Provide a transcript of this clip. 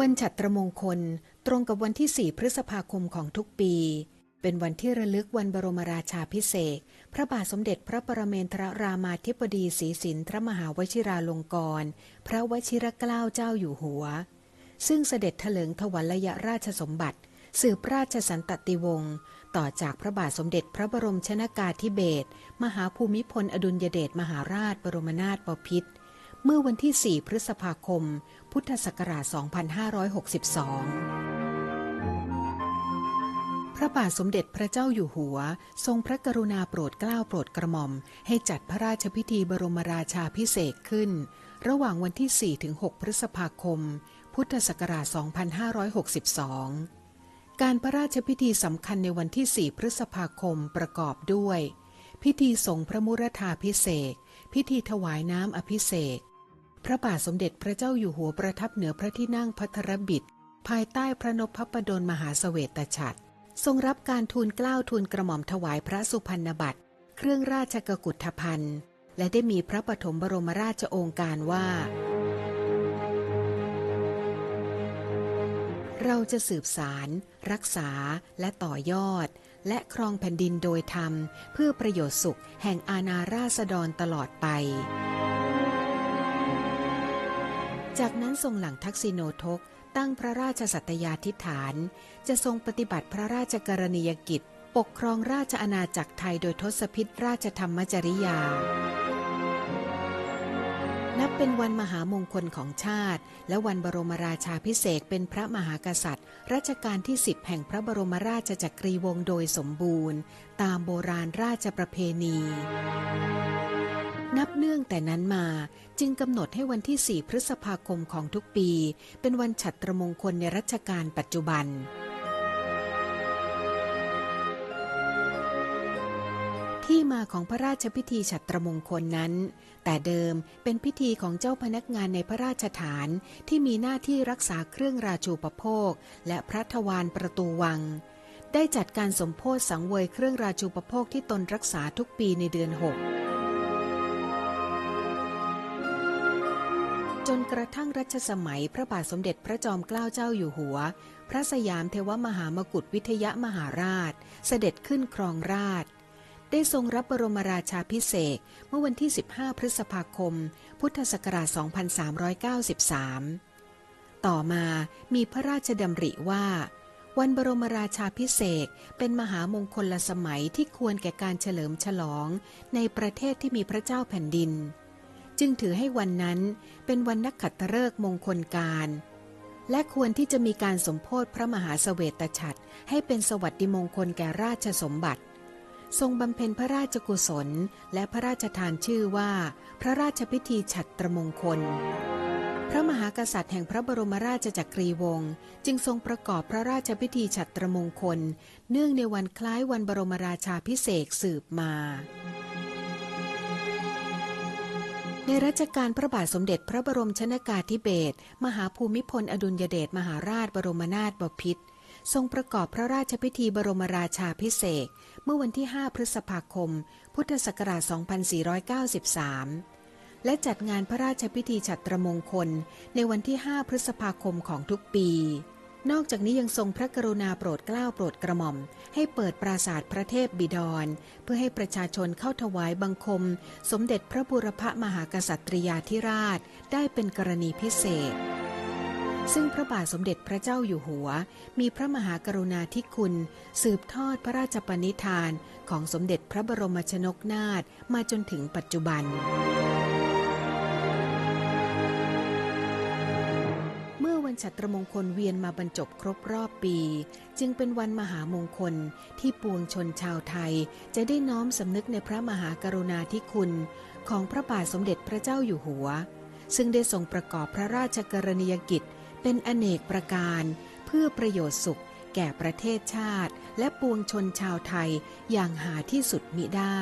วันฉัตรมงคลตรงกับวันที่ 4 พฤษภาคมของทุกปี เป็นวันที่ระลึกวันบรมราชาพิเศษ พระบาทสมเด็จพระปรเมนทรรามาธิบดีศรีสินทรมหาวชิราลงกรณ์พระวชิรเกล้าเจ้าอยู่หัว ซึ่งเสด็จเถลิงถวัลยราชสมบัติ สืบราชสันตติวงศ์ต่อจากพระบาทสมเด็จพระบรมชนากาธิเบศรมหาภูมิพลอดุลยเดชมหาราชบรมนาถบพิตร เมื่อวันที่ 4 พฤษภาคม พุทธศักราช 2562 พระบาทสมเด็จพระเจ้าอยู่หัว ทรงพระกรุณาโปรดเกล้าโปรดกระหม่อม ให้จัดพระราชพิธีบรมราชาพิเศษขึ้น ระหว่างวันที่4-6พฤษภาคม พุทธศักราช 2562 การพระราชพิธีสำคัญในวันที่ 4 พฤษภาคมประกอบด้วย พิธีสงฆ์พระมุรธาพิเศษพิธีถวายน้ำอภิเษก พระบาทสมเด็จพระเจ้าอยู่หัวประทับเหนือพระที่นั่งพัทรบิดภายใต้พระนพพระดลมหาเสวตฉัตรทรงรับการทูลเกล้าทูลกระหม่อมถวายพระสุพรรณบัตร เครื่องราชกกุฏภัณฑ์ และได้มีพระปฐมบรมราชโองการว่า เราจะสืบสาร รักษาและต่อยอด และครองแผ่นดินโดยธรรม เพื่อประโยชน์สุขแห่งอาณาราษฎรตลอดไป จากนั้นทรงหลังทักษิโนทกตั้งพระราชสัตยาธิฐาน จะทรงปฏิบัติพระราชกรณียกิจ ปกครองราชอาณาจักรไทยโดยทศพิธราชธรรมจริยา นับเป็นวันมหามงคลของชาติ และวันบรมราชาพิเศษเป็นพระมหากษัตริย์ รัชกาลที่10แห่งพระบรมราชจักรีวงศ์โดยสมบูรณ์ ตามโบราณราชประเพณี นับเนื่องแต่นั้นมาจึงกำหนดให้วันที่ 4 พฤษภาคมของทุกปี เป็นวันฉัตรมงคลในรัชกาลปัจจุบัน ที่มาของพระราชพิธีฉัตรมงคลนั้น แต่เดิมเป็นพิธีของเจ้าพนักงานในพระราชฐานที่มีหน้าที่รักษาเครื่องราชูปโภค และพระทวารประตูวังได้จัดการสมโพธสังเวยเครื่องราชูปโภคที่ตนรักษาทุกปีในเดือน 6 นกระทั่งรัชสมัยพระบาทสมเด็จพระจอมเกล้าเจ้าอยู่หัว พระสยามเทวมหามกุฏวิทยมหาราช เสด็จขึ้นครองราช ได้ทรงรับบรมราชาพิเศษเมื่อวันที่ 15 พฤษภาคม พุทธศักราช 2393 ต่อมามีพระราชดำริว่า วันบรมราชาพิเศษเป็นมหามงคลสมัยที่ควรแก่การเฉลิมฉลองในประเทศที่มีพระเจ้าแผ่นดิน จึงถือให้วันนั้นเป็นวันนักขัตฤกษ์มงคลการ และควรที่จะมีการสมโพธพระมหาเสวตฉัตรให้เป็นสวัสดิมงคลแก่ราชสมบัติ ทรงบำเพ็ญพระราชกุศล และพระราชทานชื่อว่า พระราชพิธีฉัตรมงคล พระมหากษัตริย์แห่งพระบรมราชจักรีวงศ์จึงทรงประกอบพระราชพิธีฉัตรมงคล เนื่องในวันคล้ายวันบรมราชาพิเศษสืบมา ในรัชกาลพระบาทสมเด็จพระบรมชนากาธิเบศรมหาภูมิพลอดุลยเดชมหาราชบรมนาถบพิตรทรงประกอบพระราชพิธีบรมราชาพิเศษเมื่อวันที่ 5 พฤษภาคม พุทธศักราช 2493 และจัดงานพระราชพิธีฉัตรมงคลในวันที่ 5 พฤษภาคมของทุกปี นอกจากนี้ยังทรงพระกรุณาโปรดเกล้าโปรดกระหม่อม ให้เปิดปราสาทพระเทพบิดร เพื่อให้ประชาชนเข้าถวายบังคม สมเด็จพระบุรพมหากษัตริยาธิราชได้เป็นกรณีพิเศษ ซึ่งพระบาทสมเด็จพระเจ้าอยู่หัว มีพระมหากรุณาธิคุณ สืบทอดพระราชปณิธานของสมเด็จพระบรมชนกนาถมาจนถึงปัจจุบัน วันฉัตรมงคลเวียนมาบรรจบครบรอบปี จึงเป็นวันมหามงคลที่ปวงชนชาวไทย จะได้น้อมสำนึกในพระมหากรุณาธิคุณ ของพระบาทสมเด็จพระเจ้าอยู่หัว ซึ่งได้ทรงประกอบพระราชกรณียกิจ เป็นอเนกประการ เพื่อประโยชน์สุข แก่ประเทศชาติ และปวงชนชาวไทยอย่างหาที่สุดมิได้